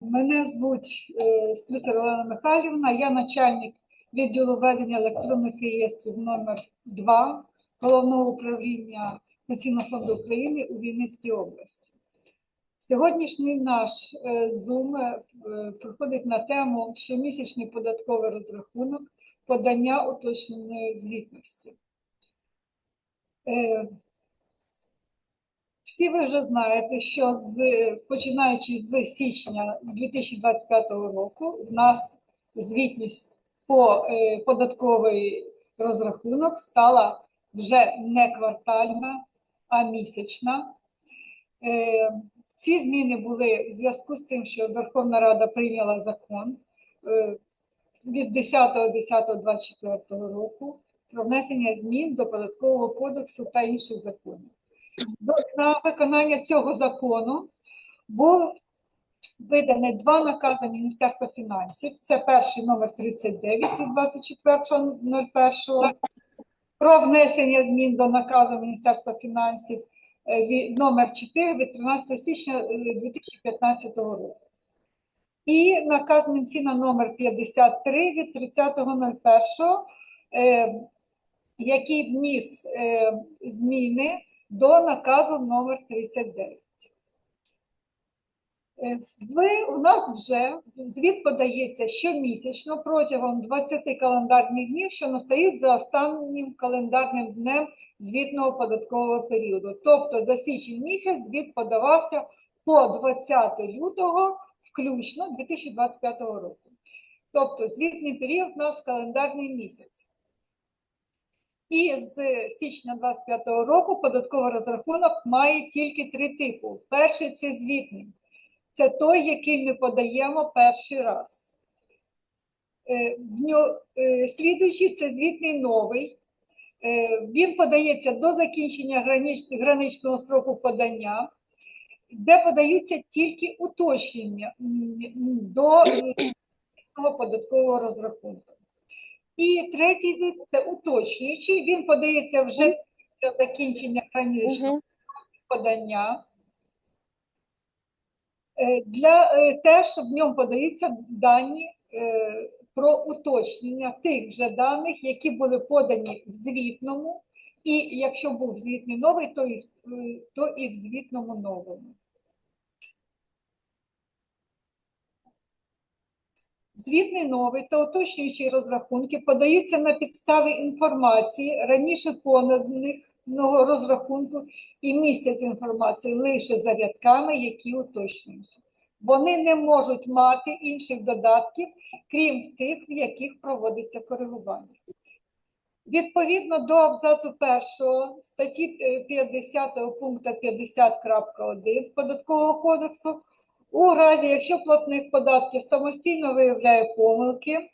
Мене звуть е, Слюсар Олена Михайлівна, я начальник відділу ведення електронних реєстрів номер 2 Головного управління Пенсійного фонду України у Вінницькій області. Сьогоднішній наш е, Zoom е, проходить на тему щомісячний податковий розрахунок подання уточненої звітності. Всі ви вже знаєте, що з, починаючи з січня 2025 року в нас звітність по е, податковий розрахунок стала вже не квартальна, а місячна. Е, ці зміни були в зв'язку з тим, що Верховна Рада прийняла закон е, від 10.10.24 року про внесення змін до податкового кодексу та інших законів. На виконання цього закону був виданий два накази Міністерства фінансів. Це перший номер 39 від 24.01 про внесення змін до наказу Міністерства фінансів е, номер 4 від 13 січня е, 2015 року. І наказ Мінфіна номер 53 від 30.01, е, який вніс е, зміни до наказу номер 39. Е, Ви, у нас вже звіт подається щомісячно протягом 20 календарних днів, що настають за останнім календарним днем звітного податкового періоду. Тобто за січень місяць звіт подавався по 20 лютого включно 2025 року. Тобто звітний період у нас календарний місяць. І з січня 2025 року податковий розрахунок має тільки три типи. Перший це звітний. Це той, який ми подаємо перший раз. Е, В ньо- е, Слідуючий це звітний новий. Е, Він подається до закінчення граніч- граничного строку подання, де подаються тільки уточнення до податкового розрахунку. І третій вид це уточнюючий. Він подається вже до закінчення граничного Мгм. подання. Е, Для е, теж в ньому подаються дані е, про уточнення тих вже даних, які були подані в звітному, і якщо був звітний новий, то і, в- е, то і в звітному новому. Звітний новий та уточнюючі розрахунки подаються на підставі інформації раніше поданого розрахунку і містять інформацію лише за рядками, які уточнюються. Вони не можуть мати інших додатків, крім тих, в яких проводиться коригування. Відповідно до абзацу 1 статті е, 50 пункту 50.1 Податкового кодексу, у разі, якщо платник податків самостійно виявляє помилки,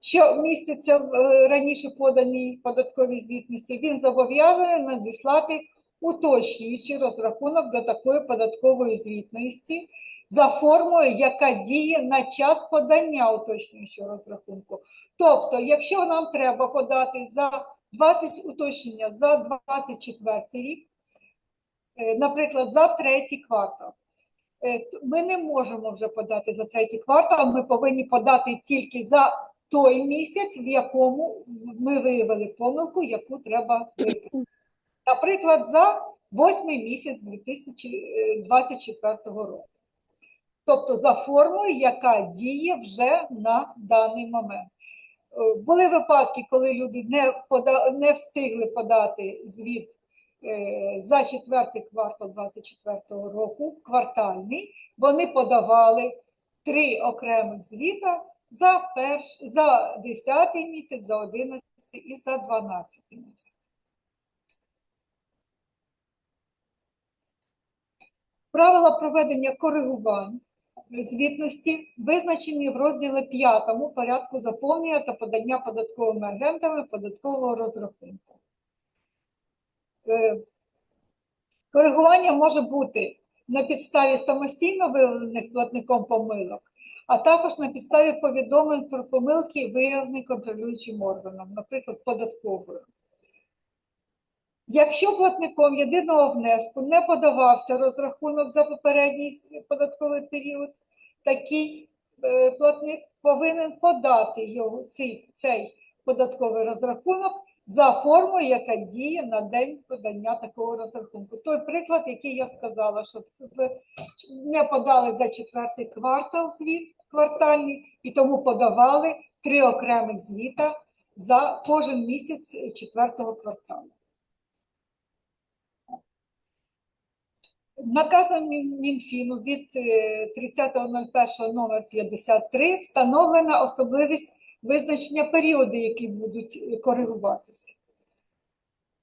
що містяться в е, раніше поданій податковій звітності, він зобов'язаний надіслати уточнюючий розрахунок до такої податкової звітності за формою, яка діє на час подання уточнюючого розрахунку. Тобто, якщо нам треба подати за 20 уточнення за 24 рік, е, наприклад, за третій квартал, ми не можемо вже подати за третій квартал, ми повинні подати тільки за той місяць, в якому ми виявили помилку, яку треба виправити. Наприклад, за восьмий місяць 2024 року. Тобто за формою, яка діє вже на даний момент. Е, Були випадки, коли люди не, пода... не встигли подати звіт е, за четвертий квартал 2024 року, квартальний, вони подавали три окремих звіта за, перш... за 10 місяць, за 11 і за 12 місяць. Правила проведення коригувань звітності визначені в розділі 5 порядку заповнення та подання податковими агентами податкового розрахунку. Е, Коригування може бути на підставі самостійно виявлених платником помилок, а також на підставі повідомлень про помилки, виявлені контролюючим органом, наприклад, податковою. Якщо платником єдиного внеску не подавався розрахунок за попередній податковий період, такий е, платник повинен подати його, цей, цей податковий розрахунок за формою, яка діє на день подання такого розрахунку. Той приклад, який я сказала, що не подали за четвертий квартал звіт квартальний, і тому подавали три окремих звіта за кожен місяць четвертого кварталу. Наказом Мінфіну від е, 30.01 номер 53 встановлена особливість визначення періоду, які будуть е, коригуватися.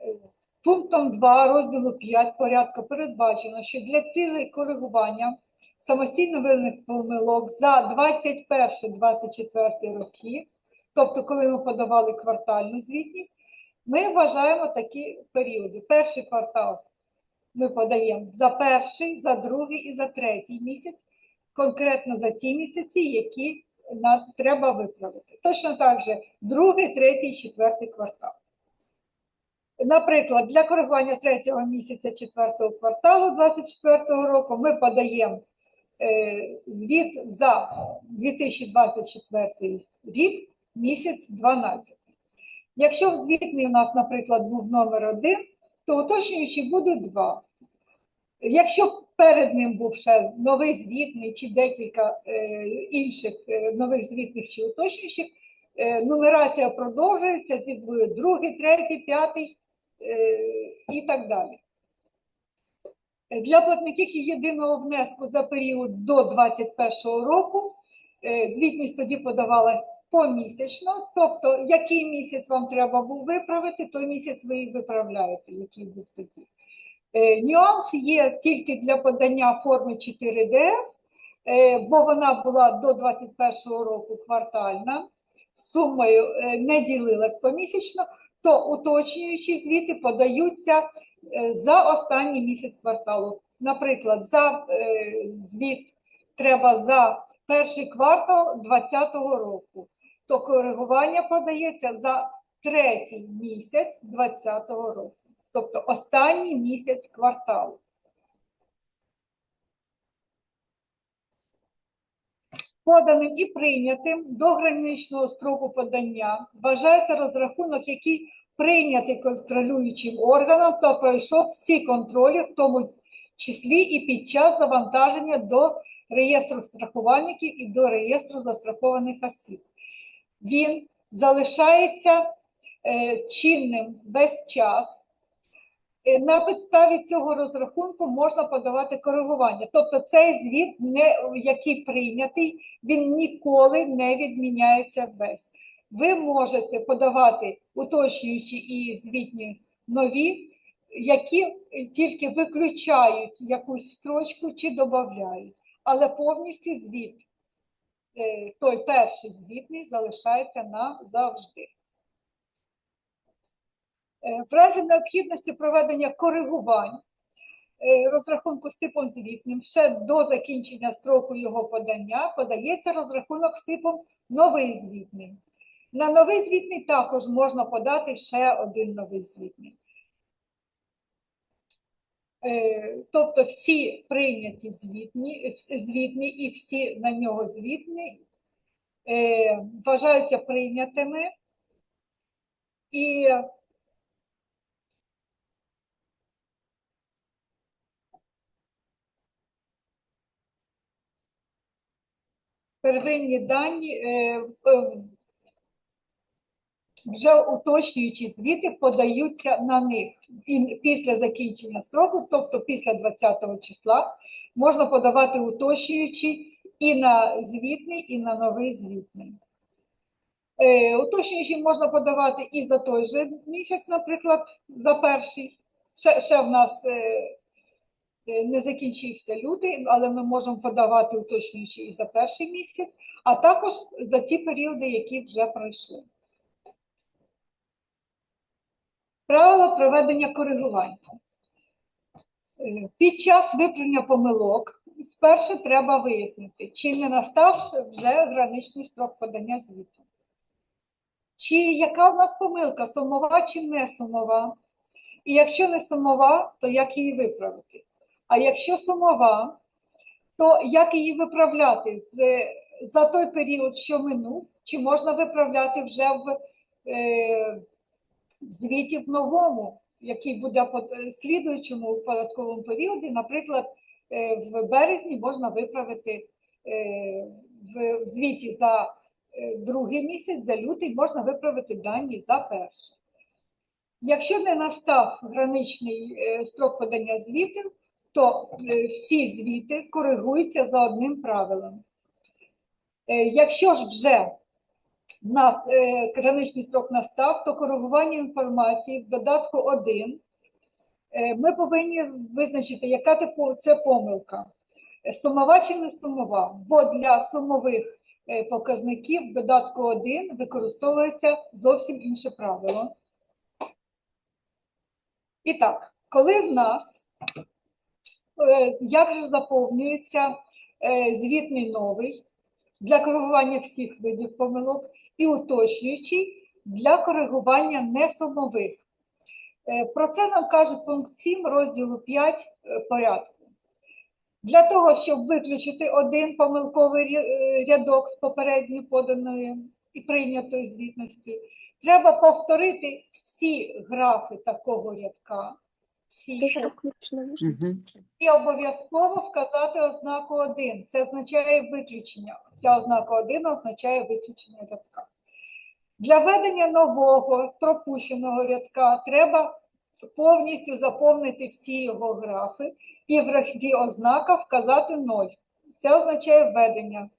Е, Пунктом 2 розділу 5 порядку передбачено, що для цілей коригування самостійно виявлених помилок за 21-24 роки, тобто коли ми подавали квартальну звітність, ми вважаємо такі періоди. Перший квартал ми подаємо за перший, за другий і за третій місяць, конкретно за ті місяці, які треба виправити. Точно так же другий, третій, четвертий квартал. Наприклад, для коригування третього місяця четвертого кварталу 2024 року ми подаємо е, звіт за 2024 рік, місяць 12. Якщо в звітний у нас, наприклад, був номер 1, то уточнюючий буде 2. Якщо перед ним був ще новий звітний чи декілька е, інших е, нових звітних чи уточнюючих, е, нумерація продовжується, звіт буде другий, третій, п'ятий і так далі. Для платників єдиного внеску за період до 2021 року звітність тоді подавалась помісячно, тобто який місяць вам треба був виправити, той місяць ви і виправляєте, який був тоді. Е, Нюанс є тільки для подання форми 4ДФ, е, бо вона була до 2021 року квартальна, сумою е, не ділилась помісячно, то уточнюючі звіти подаються за останній місяць кварталу. Наприклад, за звіт треба за перший квартал 2020 року, то коригування подається за третій місяць 2020 року, тобто останній місяць кварталу. Поданим і прийнятим до граничного строку подання вважається розрахунок, який прийнятий контролюючим органом та пройшов всі контролі, в тому числі і під час завантаження до реєстру страхувальників і до реєстру застрахованих осіб. Він залишається е, чинним весь час. Е, На підставі цього розрахунку можна подавати коригування. Тобто цей звіт, не, який прийнятий, він ніколи не відміняється весь. Ви можете подавати уточнюючі і звітні нові, які тільки виключають якусь строчку чи додають, але повністю звіт, е, той перший звітний, залишається назавжди. Е, В разі необхідності проведення коригувань е, розрахунку з типом звітним ще до закінчення строку його подання подається розрахунок з типом новий звітний. На новий звітний також можна подати ще один новий звітний. Е, Тобто всі прийняті звітні, звітні і всі на нього звітні вважаються прийнятими. І первинні дані, е, е, вже уточнюючі звіти подаються на них і після закінчення строку, тобто після 20 числа, можна подавати уточнюючі і на звітний, і на новий звітний. Е, Уточнюючі можна подавати і за той же місяць, наприклад, за перший. Ще, ще в нас не закінчився лютий, але ми можемо подавати уточнюючі і за перший місяць, а також за ті періоди, які вже пройшли. Правила проведення коригувань. Е, Під час виправлення помилок спершу треба вияснити, чи не настав вже граничний строк подання звіту. Чи яка в нас помилка, сумова чи не сумова? І якщо не сумова, то як її виправити? А якщо сумова, то як її виправляти за той період, що минув, чи можна виправляти вже в е, звіті в новому, який буде по слідуючому податковому періоді, наприклад, е, в березні можна виправити е, в звіті за другий місяць, за лютий можна виправити дані за перший. Якщо не настав граничний строк подання звітів, то е, всі звіти коригуються за одним правилом. Е, Якщо ж вже в нас е, граничний строк настав, то коригування інформації в додатку 1 е, ми повинні визначити, яка типу це помилка. Сумова чи не сумова, бо для сумових показників в додатку 1 використовується зовсім інше правило. І так, коли в нас як же заповнюється е, звітний новий для коригування всіх видів помилок і уточнюючий для коригування несумових. Е, Про це нам каже пункт 7 розділу 5 е, порядку. Для того, щоб виключити один помилковий е, рядок з попередньо поданої і прийнятої звітності, треба повторити всі графи такого рядка. Дуже І обов'язково вказати ознаку 1. Це означає виключення. Ця ознака 1 означає виключення рядка. Для ведення нового пропущеного рядка треба повністю заповнити всі його графи і в графі ознака вказати 0. Це означає введення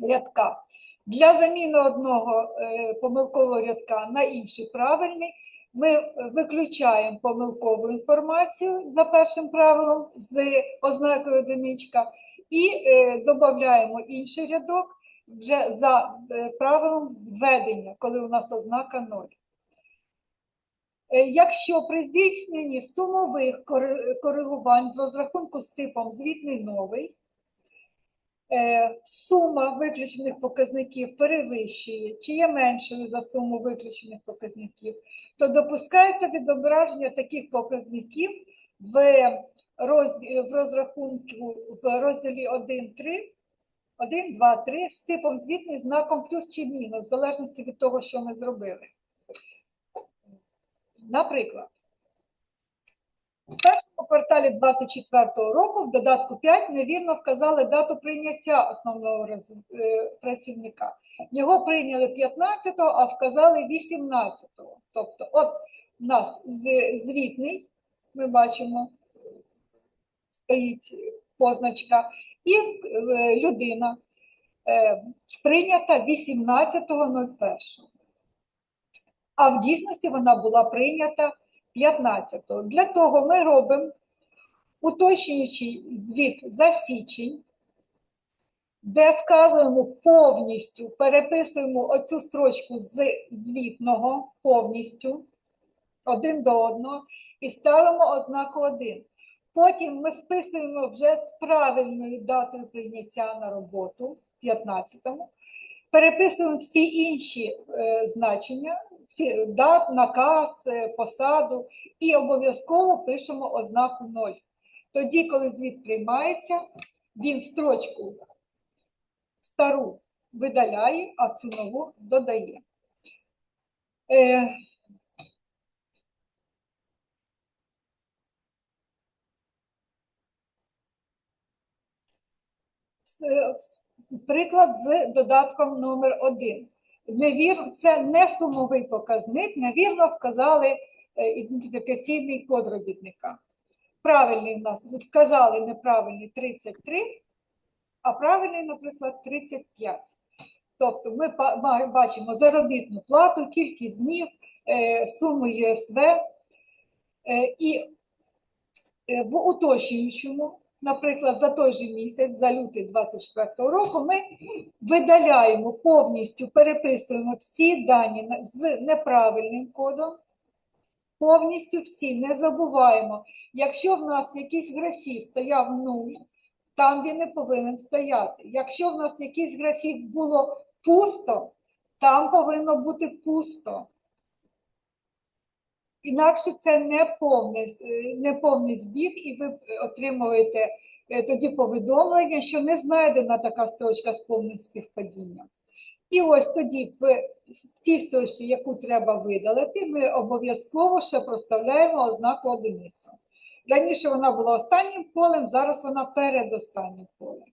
рядка. Для заміни одного е, помилкового рядка на інший правильний ми виключаємо помилкову інформацію за першим правилом з ознакою одиничка і е, додаємо інший рядок вже за е, правилом введення, коли у нас ознака 0. Е, Якщо при здійсненні сумових коригувань в розрахунку з типом звітний новий, е, сума виключених показників перевищує чи є меншою за суму виключених показників, то допускається відображення таких показників в, розрахунку в розділі 1.3, 1, 2, 3 з типом звітний знаком плюс чи мінус, в залежності від того, що ми зробили. Наприклад, у першому кварталі 2024 року в додатку 5 невірно вказали дату прийняття основного е, працівника. Його прийняли 15-го, а вказали 18-го. Тобто, от у нас звітний, ми бачимо, стоїть позначка, і е, людина е, прийнята 18.01. А в дійсності вона була прийнята 15-го. Для того ми робимо уточнюючий звіт за січень, де вказуємо повністю, переписуємо оцю строчку з звітного повністю один до одного і ставимо ознаку 1. Потім ми вписуємо вже з правильною датою прийняття на роботу, 15-му, переписуємо всі інші е, значення, всі дат, наказ, е, посаду і обов'язково пишемо ознаку 0. Тоді, коли звіт приймається, він строчку стару видаляє, а цю нову додає. Приклад з додатком номер 1. Невір, це не сумовий показник, невірно вказали е, ідентифікаційний код робітника. Правильний в нас вказали неправильний 33, а правильний, наприклад, 35. Тобто ми бачимо заробітну плату, кількість днів, е, суму ЄСВ е, і в уточнюючому, наприклад, за той же місяць, за лютий 24 року, ми видаляємо повністю, переписуємо всі дані з неправильним кодом. Повністю всі, не забуваємо. Якщо в нас в якійсь графі стояв нуль, там він не повинен стояти. Якщо в нас в якійсь графі було пусто, там повинно бути пусто. Інакше це не повний, е, не повний збіг, і ви отримуєте е, тоді повідомлення, що не знайдена така строчка з повним співпадінням. І ось тоді в, в тій строчці, яку треба видалити, ми обов'язково ще проставляємо ознаку одиницю. Раніше вона була останнім полем, зараз вона передостаннім полем.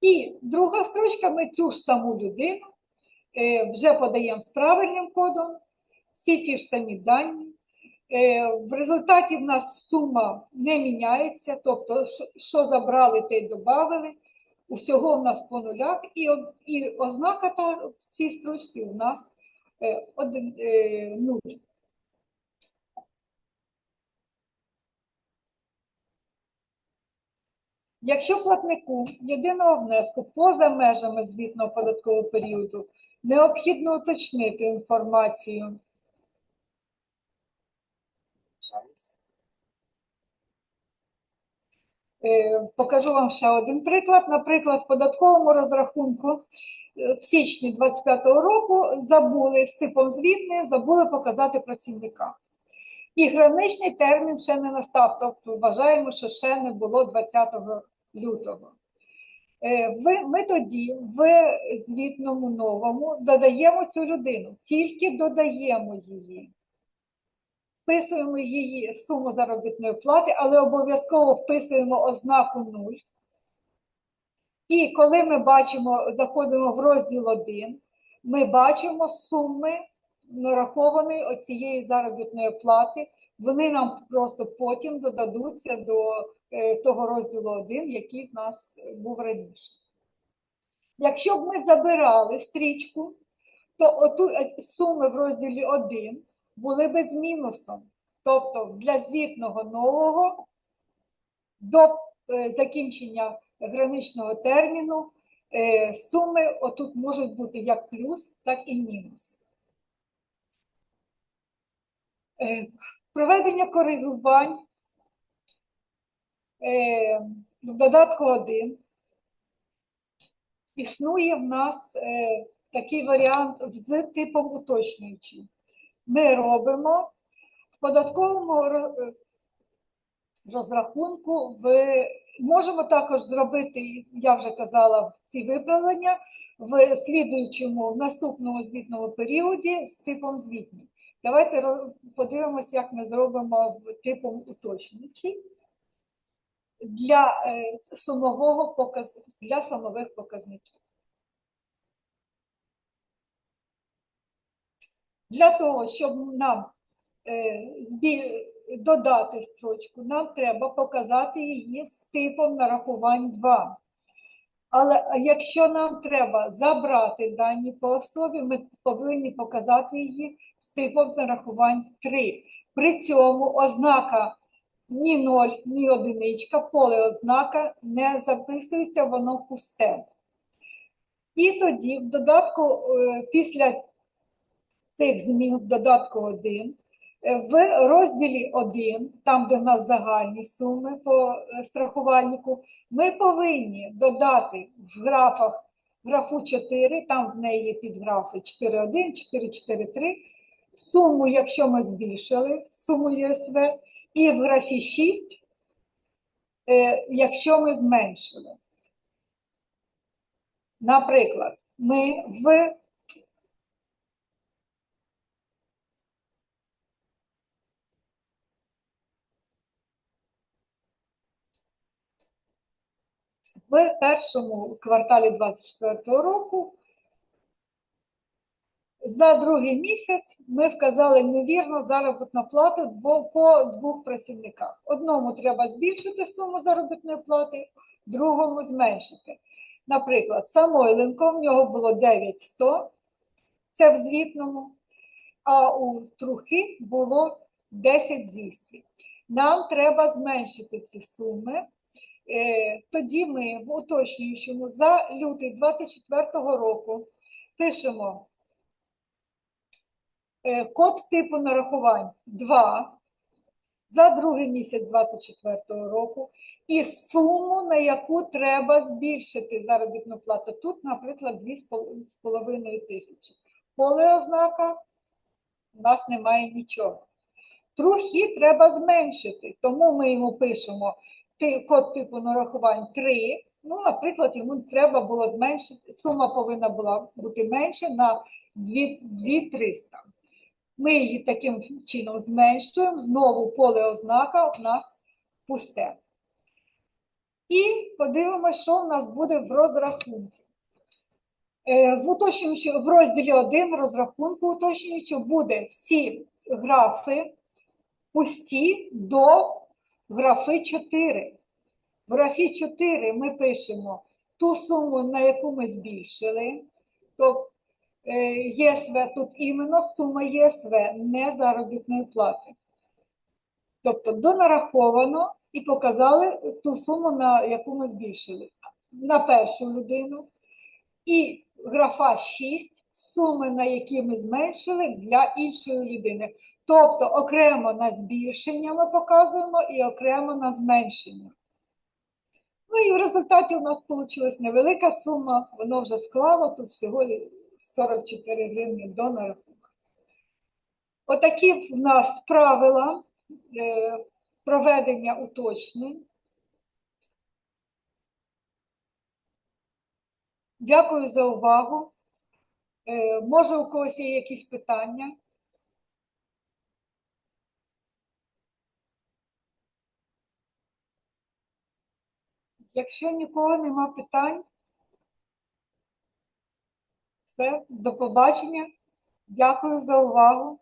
І друга строчка, ми цю ж саму людину е, вже подаємо з правильним кодом, всі ті ж самі дані. Е, В результаті в нас сума не міняється, тобто, що- забрали, те й додали. Усього в нас по нулях, і, і ознака та в цій строчці у нас е, один, е, нуль. Якщо платнику єдиного внеску поза межами звітного податкового періоду необхідно уточнити інформацію. Е, Покажу вам ще один приклад. Наприклад, в податковому розрахунку е, в січні 2025 року забули з типом звітний, забули показати працівника. І граничний термін ще не настав, тобто вважаємо, що ще не було 20 лютого. Е, Ми тоді в звітному новому додаємо цю людину, тільки додаємо її. Вписуємо її суму заробітної плати, але обов'язково вписуємо ознаку 0. І коли ми бачимо, заходимо в розділ 1, ми бачимо суми нарахованої оцієї заробітної плати. Вони нам просто потім додадуться до е, того розділу 1, який в нас був раніше. Якщо б ми забирали стрічку, то оту е, суми в розділі 1 були би з мінусом. Тобто для звітного нового до е, закінчення граничного терміну е, суми отут можуть бути як плюс, так і мінус. Е, Проведення коригувань в додатку 1 існує в нас такий варіант з типом уточнюючий. Ми робимо в податковому е, розрахунку, в, можемо також зробити, я вже казала, ці виправлення в слідуючому, в наступному звітному періоді з типом звітні. Давайте подивимось, як ми зробимо типом уточнюючий для е, сумового показ... для сумових показників. Для того, щоб нам е, додати строчку, нам треба показати її з типом нарахувань 2. Але якщо нам треба забрати дані по особі, ми повинні показати її з типом нарахувань 3. При цьому ознака ні 0, ні одиничка, поле ознака не записується, воно пусте. І тоді в додатку е, після цих змін в додатку 1, е, в розділі 1, там, де в нас загальні суми по е, страхувальнику, ми повинні додати в графах графу 4, там в неї є підграфи 4.1, 4.4.3, суму, якщо ми збільшили суму ЄСВ, і в графі 6, е, якщо ми зменшили. Наприклад, ми в в першому кварталі 2024 року за другий місяць ми вказали невірно заробітну плату по двох працівниках. Одному треба збільшити суму заробітної плати, другому зменшити. Наприклад, Самойленко в нього було 9100, це в звітному, а у Трухи було 10200. Нам треба зменшити ці суми. Е, Тоді ми в уточнюючому за лютий 2024 року пишемо е, код типу нарахувань 2 за другий місяць 2024 року і суму, на яку треба збільшити заробітну плату. Тут, наприклад, 2,5 тисячі. Поле ознака у нас немає нічого. Трохи треба зменшити, тому ми йому пишемо код типу нарахувань 3. Ну, наприклад, йому треба було зменшити, сума повинна була бути менше на 2300. Ми її таким чином зменшуємо, знову поле ознака у нас пусте. І подивимося, що в нас буде в розрахунку. Е, В уточнюючи в розділі 1 розрахунку уточнюючи буде всі графи пусті до графи 4. В графі 4 ми пишемо ту суму, на яку ми збільшили. Тобто е, ЄСВ тут іменно сума ЄСВ, не заробітної плати. Тобто донараховано і показали ту суму, на яку ми збільшили. На першу людину. І графа 6 суми, на які ми зменшили для іншої людини. Тобто окремо на збільшення ми показуємо і окремо на зменшення. Ну і в результаті у нас вийшла невелика сума, воно вже склало тут всього 44 гривні до нарахунку. Отакі в нас правила е, проведення уточнень. Дякую за увагу. Е, Може, у когось є якісь питання? Якщо нікого нема питань, все, до побачення. Дякую за увагу.